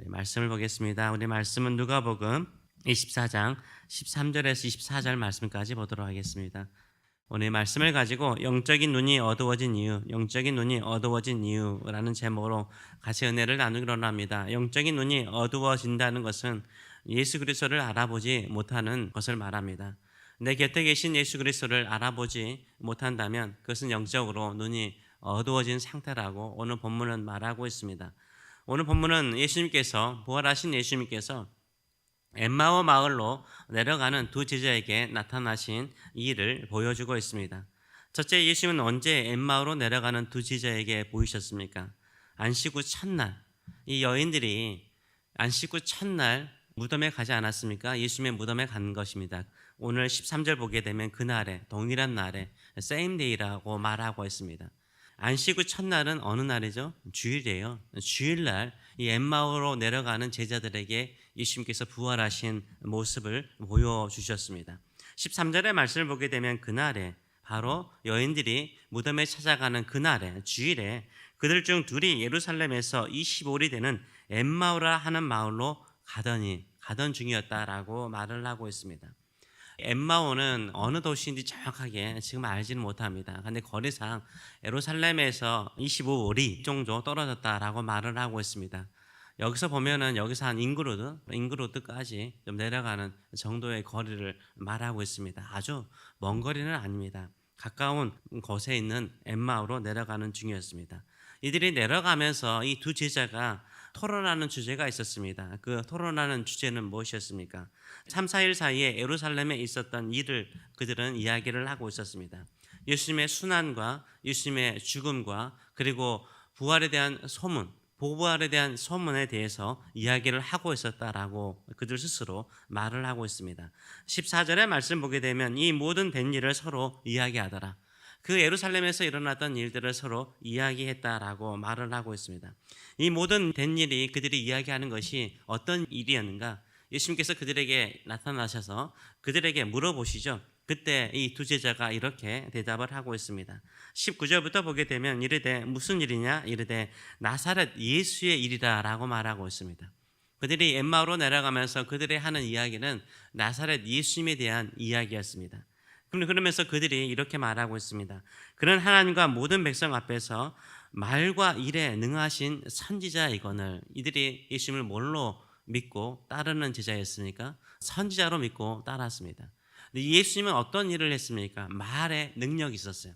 우리 말씀을 보겠습니다. 우리 말씀은 누가복음 24장 13절에서 24절 말씀까지 보도록 하겠습니다. 오늘 말씀을 가지고 영적인 눈이 어두워진 이유, 영적인 눈이 어두워진 이유라는 제목으로 같이 은혜를 나누기로 합니다. 영적인 눈이 어두워진다는 것은 예수 그리스도를 알아보지 못하는 것을 말합니다. 내 곁에 계신 예수 그리스도를 알아보지 못한다면 그것은 영적으로 눈이 어두워진 상태라고 오늘 본문은 말하고 있습니다. 오늘 본문은 예수님께서 부활하신 예수님께서 엠마오 마을로 내려가는 두 제자에게 나타나신 일을 보여주고 있습니다. 첫째 예수님은 언제 엠마오로 내려가는 두 제자에게 보이셨습니까? 안식 후 첫날 이 여인들이 안식 후 첫날 무덤에 가지 않았습니까? 예수님의 무덤에 간 것입니다. 오늘 13절 보게 되면 그날에 동일한 날에 same day라고 말하고 있습니다. 안식 후 첫날은 어느 날이죠? 주일이에요. 주일날 이 엠마오로 내려가는 제자들에게 예수님께서 부활하신 모습을 보여주셨습니다. 13절의 말씀을 보게 되면 그날에 바로 여인들이 무덤에 찾아가는 그날에 주일에 그들 중 둘이 예루살렘에서 25리 되는 엠마오라 하는 마을로 가더니 가던 중이었다라고 말을 하고 있습니다. 엠마오는 어느 도시인지 정확하게 지금 알지는 못합니다. 근데 거리상 예루살렘에서 25리 정도 떨어졌다라고 말을 하고 있습니다. 여기서 보면은 여기서 한 잉그로드, 잉그로드까지 좀 내려가는 정도의 거리를 말하고 있습니다. 아주 먼 거리는 아닙니다. 가까운 곳에 있는 엠마오로 내려가는 중이었습니다. 이들이 내려가면서 이 두 제자가 토론하는 주제가 있었습니다. 그 토론하는 주제는 무엇이었습니까? 3, 4일 사이에 예루살렘에 있었던 일을 그들은 이야기를 하고 있었습니다. 예수님의 순환과 예수님의 죽음과 그리고 부활에 대한 소문, 보부활에 대한 소문에 대해서 이야기를 하고 있었다라고 그들 스스로 말을 하고 있습니다. 14절의 말씀 보게 되면 이 모든 된 일을 서로 이야기하더라. 그 예루살렘에서 일어났던 일들을 서로 이야기했다라고 말을 하고 있습니다. 이 모든 된 일이 그들이 이야기하는 것이 어떤 일이었는가? 예수님께서 그들에게 나타나셔서 그들에게 물어보시죠. 그때 이 두 제자가 이렇게 대답을 하고 있습니다. 19절부터 보게 되면 이르되 무슨 일이냐? 이르되 나사렛 예수의 일이다라고 말하고 있습니다. 그들이 엠마오로 내려가면서 그들이 하는 이야기는 나사렛 예수님에 대한 이야기였습니다. 그러면서 그들이 이렇게 말하고 있습니다. 그런 하나님과 모든 백성 앞에서 말과 일에 능하신 선지자이거늘 이들이 예수님을 뭘로 믿고 따르는 제자였으니까 선지자로 믿고 따랐습니다. 예수님은 어떤 일을 했습니까? 말에 능력이 있었어요.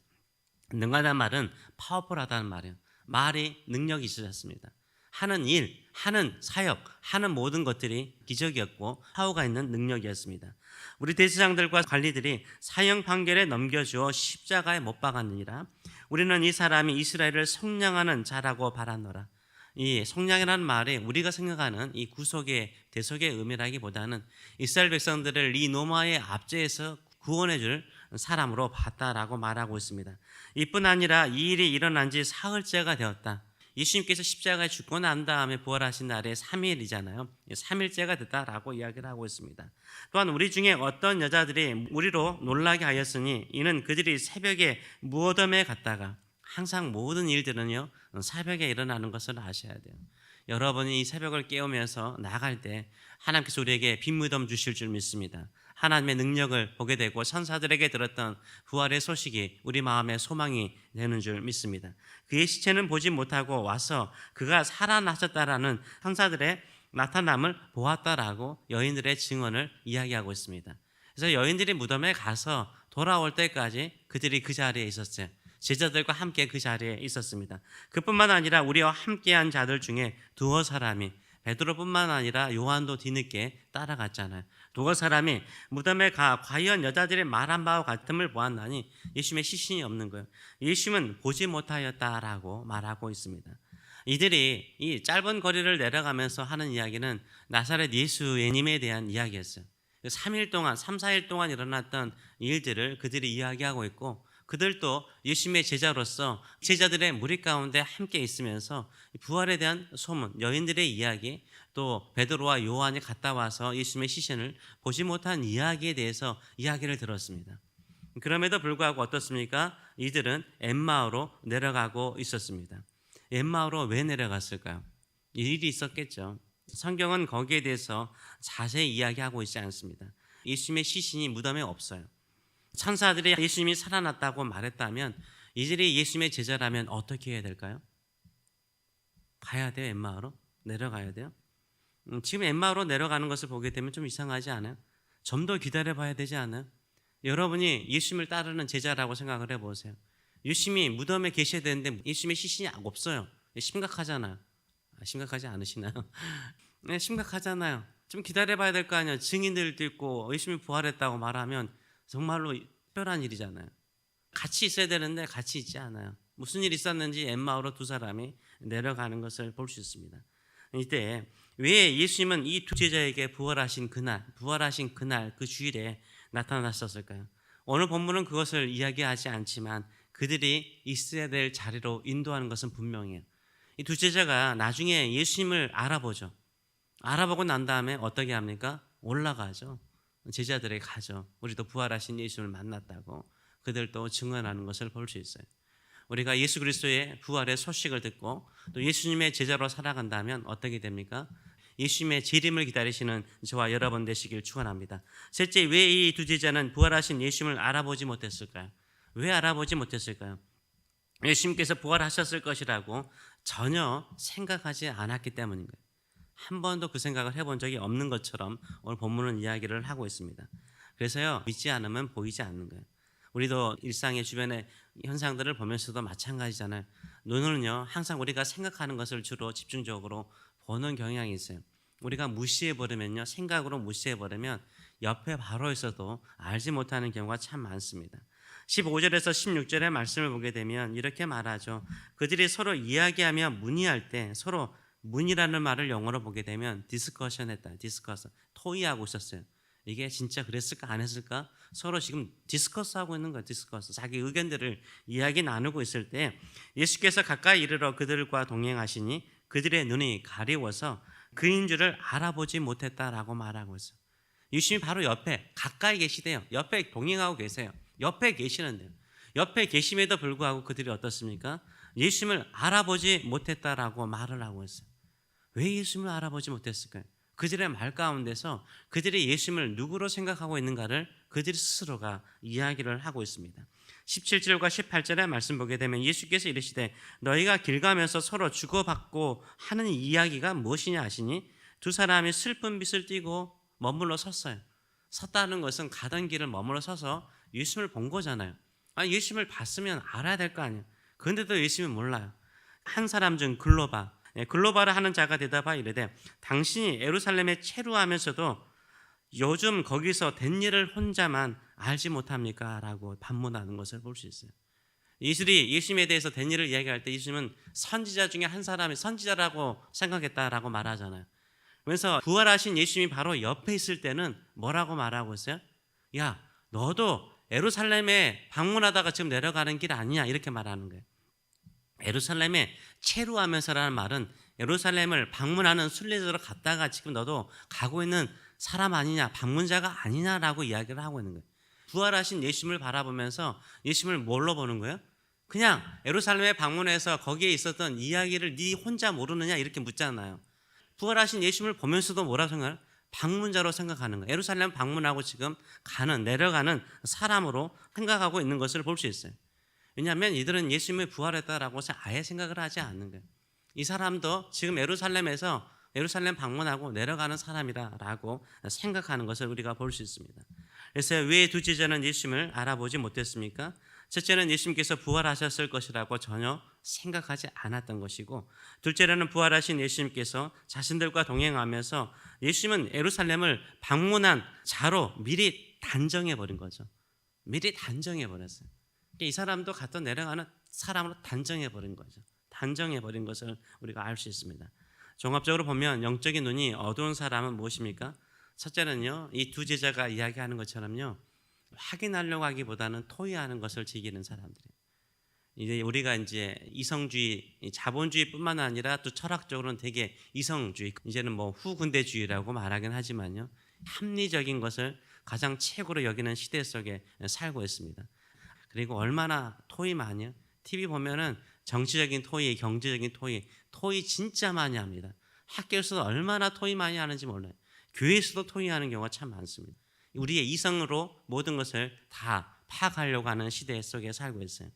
능하다는 말은 파워풀하다는 말이에요. 말이 능력이 있으셨습니다. 하는 일, 하는 사역, 하는 모든 것들이 기적이었고 파워가 있는 능력이었습니다. 우리 대제장들과 관리들이 사형 판결에 넘겨주어 십자가에 못 박았느니라. 우리는 이 사람이 이스라엘을 성량하는 자라고 바라노라. 이 성량이라는 말이 우리가 생각하는 이 구속의 대속의 의미라기보다는 이스라엘 백성들을 이 노마의 압제에서 구원해 줄 사람으로 봤다라고 말하고 있습니다. 이뿐 아니라 이 일이 일어난 지 사흘째가 되었다. 예수님께서 십자가에 죽고 난 다음에 부활하신 날에 3일이잖아요. 3일째가 됐다라고 이야기를 하고 있습니다. 또한 우리 중에 어떤 여자들이 우리로 놀라게 하였으니 이는 그들이 새벽에 무덤에 갔다가 항상 모든 일들은요 새벽에 일어나는 것을 아셔야 돼요. 여러분이 이 새벽을 깨우면서 나갈 때 하나님께서 우리에게 빈 무덤 주실 줄 믿습니다. 하나님의 능력을 보게 되고 천사들에게 들었던 부활의 소식이 우리 마음의 소망이 되는 줄 믿습니다. 그의 시체는 보지 못하고 와서 그가 살아나셨다라는 천사들의 나타남을 보았다라고 여인들의 증언을 이야기하고 있습니다. 그래서 여인들이 무덤에 가서 돌아올 때까지 그들이 그 자리에 있었어요. 제자들과 함께 그 자리에 있었습니다. 그뿐만 아니라 우리와 함께한 자들 중에 두어 사람이 베드로뿐만 아니라 요한도 뒤늦게 따라갔잖아요. 두어 사람이 무덤에 가 과연 여자들의 말한 바와 같음을 보았나니 예수님의 시신이 없는 거예요. 예수님은 보지 못하였다라고 말하고 있습니다. 이들이 이 짧은 거리를 내려가면서 하는 이야기는 나사렛 예수님에 대한 이야기였어요. 3일 동안, 3, 4일 동안 일어났던 일들을 그들이 이야기하고 있고 그들도 예수님의 제자로서 제자들의 무리 가운데 함께 있으면서 부활에 대한 소문, 여인들의 이야기, 또 베드로와 요한이 갔다 와서 예수님의 시신을 보지 못한 이야기에 대해서 이야기를 들었습니다. 그럼에도 불구하고 어떻습니까? 이들은 엠마오로 내려가고 있었습니다. 엠마오로 왜 내려갔을까요? 일이 있었겠죠. 성경은 거기에 대해서 자세히 이야기하고 있지 않습니다. 예수님의 시신이 무덤에 없어요. 천사들이 예수님이 살아났다고 말했다면 이들이 예수님의 제자라면 어떻게 해야 될까요? 가야 돼요, 엠마오로 내려가야 돼요. 음, 지금 엠마오로 내려가는 것을 보게 되면 좀 이상하지 않아요? 좀 더 기다려봐야 되지 않아요? 여러분이 예수님을 따르는 제자라고 생각을 해보세요. 예수님이 무덤에 계셔야 되는데 예수님의 시신이 없어요. 심각하잖아요. 아, 심각하지 않으시나요? 네, 심각하잖아요. 좀 기다려봐야 될 거 아니에요. 증인들도 있고 예수님이 부활했다고 말하면 정말로 특별한 일이잖아요. 같이 있어야 되는데 같이 있지 않아요. 무슨 일이 있었는지 엠마오로 두 사람이 내려가는 것을 볼 수 있습니다. 이때 왜 예수님은 이 두 제자에게 부활하신 그날, 부활하신 그날 그 주일에 나타났었을까요? 오늘 본문은 그것을 이야기하지 않지만 그들이 있어야 될 자리로 인도하는 것은 분명해요. 이 두 제자가 나중에 예수님을 알아보죠. 알아보고 난 다음에 어떻게 합니까? 올라가죠. 제자들에게 가죠. 우리도 부활하신 예수님을 만났다고 그들도 증언하는 것을 볼 수 있어요. 우리가 예수 그리스도의 부활의 소식을 듣고 또 예수님의 제자로 살아간다면 어떻게 됩니까? 예수님의 재림을 기다리시는 저와 여러분 되시길 축원합니다. 셋째, 왜 이 두 제자는 부활하신 예수님을 알아보지 못했을까요? 왜 알아보지 못했을까요? 예수님께서 부활하셨을 것이라고 전혀 생각하지 않았기 거예요. 한 번도 그 생각을 해본 적이 없는 것처럼 오늘 본문은 이야기를 하고 있습니다. 그래서요 믿지 않으면 보이지 않는 거예요. 우리도 일상의 주변의 현상들을 보면서도 마찬가지잖아요. 눈은요 항상 우리가 생각하는 것을 주로 집중적으로 보는 경향이 있어요. 우리가 무시해 버리면요 생각으로 무시해 버리면 옆에 바로 있어도 알지 못하는 경우가 참 많습니다. 15절에서 16절의 말씀을 보게 되면 이렇게 말하죠. 그들이 서로 이야기하며 문의할 때 서로 문이라는 말을 영어로 보게 되면 디스커션 했다. 디스커스. 토의하고 있었어요. 이게 진짜 그랬을까 안 했을까? 서로 지금 디스커스 하고 있는 거예요. 디스커스. 자기 의견들을 이야기 나누고 있을 때 예수께서 가까이 이르러 그들과 동행하시니 그들의 눈이 가리워서 그인 줄을 알아보지 못했다라고 말하고 있어요. 예수님이 바로 옆에 가까이 계시대요. 옆에 동행하고 계세요. 옆에 계시는데요. 옆에 계심에도 불구하고 그들이 어떻습니까? 예수님을 알아보지 못했다라고 말을 하고 있어요. 왜 예수님을 알아보지 못했을까요? 그들의 말 가운데서 그들이 예수님을 누구로 생각하고 있는가를 그들 스스로가 이야기를 하고 있습니다. 17절과 18절의 말씀 보게 되면 예수께서 이르시되 너희가 길 가면서 서로 주고받고 하는 이야기가 무엇이냐 하시니 두 사람이 슬픈 빛을 띠고 머물러 섰어요. 섰다는 것은 가던 길을 머물러 서서 예수님을 본 거잖아요. 아, 예수님을 봤으면 알아야 될 거 아니에요. 그런데도 예수님은 몰라요. 한 사람 중 글로바, 예, 글로바를 하는 자가 되다봐 이르되 당신이 예루살렘에 체류하면서도 요즘 거기서 된 일을 혼자만 알지 못합니까? 라고 반문하는 것을 볼 수 있어요. 예수이 예수님에 대해서 된 일을 이야기할 때 예수님은 선지자 중에 한 사람이 선지자라고 생각했다라고 말하잖아요. 그래서 부활하신 예수님이 바로 옆에 있을 때는 뭐라고 말하고 있어요? 야, 너도 예루살렘에 방문하다가 지금 내려가는 길 아니냐 이렇게 말하는 거예요. 예루살렘에 체류하면서라는 말은 예루살렘을 방문하는 순례자로 갔다가 지금 너도 가고 있는 사람 아니냐, 방문자가 아니냐라고 이야기를 하고 있는 거예요. 부활하신 예수님을 바라보면서 예수님을 뭘로 보는 거예요? 그냥 예루살렘에 방문해서 거기에 있었던 이야기를 네 혼자 모르느냐 이렇게 묻잖아요. 부활하신 예수님을 보면서도 뭐라고 생각해요? 방문자로 생각하는 거예요. 예루살렘 방문하고 지금 가는 내려가는 사람으로 생각하고 있는 것을 볼 수 있어요. 왜냐하면 이들은 예수님이 부활했다라고 아예 생각을 하지 않는 거예요. 이 사람도 지금 예루살렘에서 예루살렘 방문하고 내려가는 사람이다라고 생각하는 것을 우리가 볼 수 있습니다. 그래서 왜 두 제자는 예수님을 알아보지 못했습니까? 첫째는 예수님께서 부활하셨을 것이라고 전혀 생각하지 않았던 것이고 둘째로는 부활하신 예수님께서 자신들과 동행하면서 예수님은 예루살렘을 방문한 자로 미리 단정해 버린 거죠. 미리 단정해 버렸어요. 이 사람도 갖다 내려가는 사람으로 단정해 버린 거죠. 단정해 버린 것을 우리가 알 수 있습니다. 종합적으로 보면 영적인 눈이 어두운 사람은 무엇입니까? 첫째는요, 이 두 제자가 이야기하는 것처럼요, 확인하려고 하기보다는 토의하는 것을 즐기는 사람들이에요. 이제 우리가 이제 이성주의, 자본주의뿐만 아니라 또 철학적으로는 되게 이성주의, 이제는 뭐 후근대주의라고 말하긴 하지만요, 합리적인 것을 가장 최고로 여기는 시대 속에 살고 있습니다. 그리고 얼마나 토의 많이요? TV 보면은 정치적인 토의, 경제적인 토의, 토의 진짜 많이 합니다. 학교에서도 얼마나 토의 많이 하는지 몰라요. 교회에서도 토의하는 경우가 참 많습니다. 우리의 이성으로 모든 것을 다 파악하려고 하는 시대 속에 살고 있어요.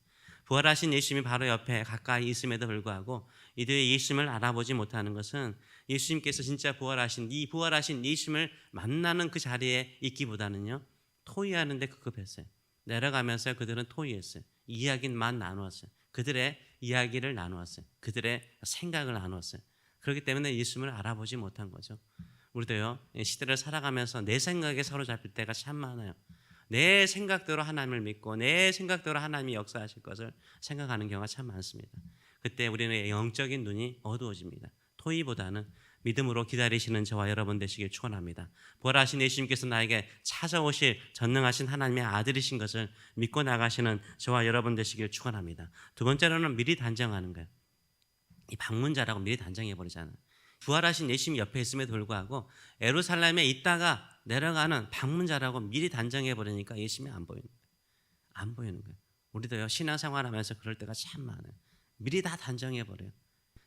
부활하신 예수님이 바로 옆에 가까이 있음에도 불구하고 이들의 예수님을 알아보지 못하는 것은 예수님께서 진짜 부활하신 이 부활하신 예수님을 만나는 그 자리에 있기보다는요 토의하는데 급급했어요. 내려가면서 그들은 토의했어요. 이야기만 나누었어요. 그들의 이야기를 나누었어요. 그들의 생각을 나누었어요. 그렇기 때문에 예수님을 알아보지 못한 거죠. 우리도요 이 시대를 살아가면서 내 생각에 사로잡힐 때가 참 많아요. 내 생각대로 하나님을 믿고 내 생각대로 하나님이 역사하실 것을 생각하는 경우가 참 많습니다. 그때 우리는 영적인 눈이 어두워집니다. 토의보다는 믿음으로 기다리시는 저와 여러분 되시길 축원합니다. 부활하신 예수님께서 나에게 찾아오실 전능하신 하나님의 아들이신 것을 믿고 나가시는 저와 여러분 되시길 축원합니다. 두 번째로는 미리 단정하는 거예요. 이 방문자라고 미리 단정해 버리잖아요. 부활하신 예수님 옆에 있음에도 불구하고 에루살렘에 있다가 내려가는 방문자라고 미리 단정해 버리니까 예수님이 안 보이는 거예요. 안 보이는 거예요. 우리도요 신앙생활하면서 그럴 때가 참 많아요. 미리 다 단정해 버려요.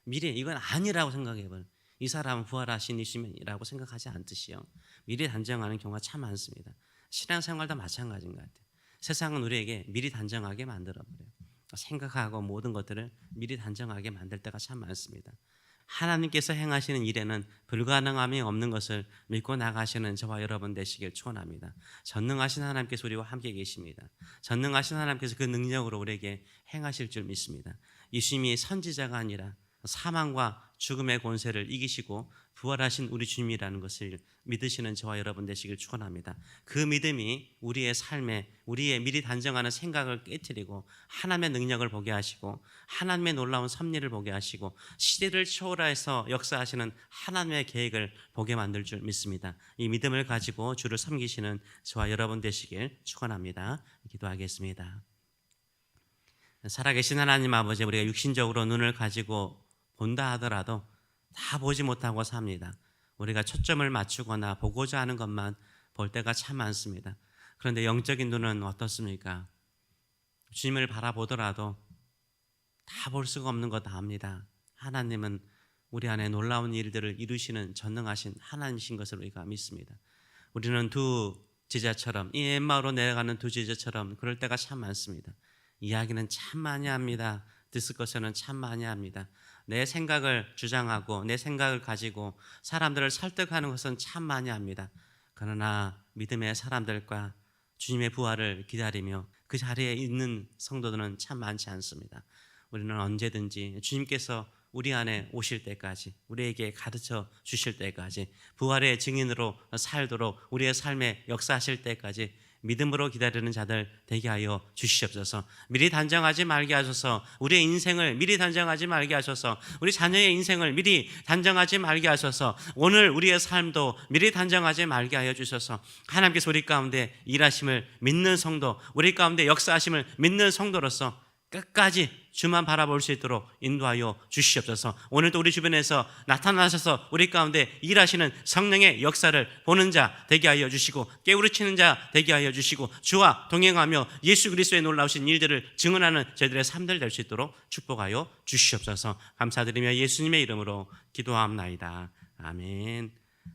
미리 이건 아니라고 생각해 버려요. 이 사람은 부활하신 예수님이라고 생각하지 않듯이요. 미리 단정하는 경우가 참 많습니다. 신앙생활도 마찬가지인 것 같아요. 세상은 우리에게 미리 단정하게 만들어 버려요. 생각하고 모든 것들을 미리 단정하게 만들 때가 참 많습니다. 하나님께서 행하시는 일에는 불가능함이 없는 것을 믿고 나가시는 저와 여러분 되시길 축원합니다. 전능하신 하나님께서 우리와 함께 계십니다. 전능하신 하나님께서 그 능력으로 우리에게 행하실 줄 믿습니다. 예수님이 선지자가 아니라 사망과 죽음의 권세를 이기시고 부활하신 우리 주님이라는 것을 믿으시는 저와 여러분 되시길 축원합니다. 그 믿음이 우리의 삶에 우리의 미리 단정하는 생각을 깨뜨리고 하나님의 능력을 보게 하시고 하나님의 놀라운 섭리를 보게 하시고 시대를 초월해서 역사하시는 하나님의 계획을 보게 만들 줄 믿습니다. 이 믿음을 가지고 주를 섬기시는 저와 여러분 되시길 축원합니다. 기도하겠습니다. 살아계신 하나님 아버지 우리가 육신적으로 눈을 가지고 본다 하더라도 다 보지 못하고 삽니다. 우리가 초점을 맞추거나 보고자 하는 것만 볼 때가 참 많습니다. 그런데 영적인 눈은 어떻습니까? 주님을 바라보더라도 다 볼 수가 없는 것다 압니다. 하나님은 우리 안에 놀라운 일들을 이루시는 전능하신 하나님이신 것을 우리가 믿습니다. 우리는 두 제자처럼 이 엠마오로 내려가는 두 제자처럼 그럴 때가 참 많습니다. 이야기는 참 많이 합니다. 듣을 것에는 참 많이 합니다. 내 생각을 주장하고 내 생각을 가지고 사람들을 설득하는 것은 참 많이 합니다. 그러나 믿음의 사람들과 주님의 부활을 기다리며 그 자리에 있는 성도들은 참 많지 않습니다. 우리는 언제든지 주님께서 우리 안에 오실 때까지 우리에게 가르쳐 주실 때까지 부활의 증인으로 살도록 우리의 삶에 역사하실 때까지 믿음으로 기다리는 자들 되게 하여 주시옵소서. 미리 단정하지 말게 하소서. 우리의 인생을 미리 단정하지 말게 하소서. 우리 자녀의 인생을 미리 단정하지 말게 하소서. 오늘 우리의 삶도 미리 단정하지 말게 하여 주셔서 하나님께서 우리 가운데 일하심을 믿는 성도, 우리 가운데 역사하심을 믿는 성도로서 끝까지 주만 바라볼 수 있도록 인도하여 주시옵소서. 오늘도 우리 주변에서 나타나셔서 우리 가운데 일하시는 성령의 역사를 보는 자 되게 하여 주시고 깨우르치는 자 되게 하여 주시고 주와 동행하며 예수 그리스도의 놀라우신 일들을 증언하는 저희들의 삶들 될 수 있도록 축복하여 주시옵소서. 감사드리며 예수님의 이름으로 기도함나이다. 아멘.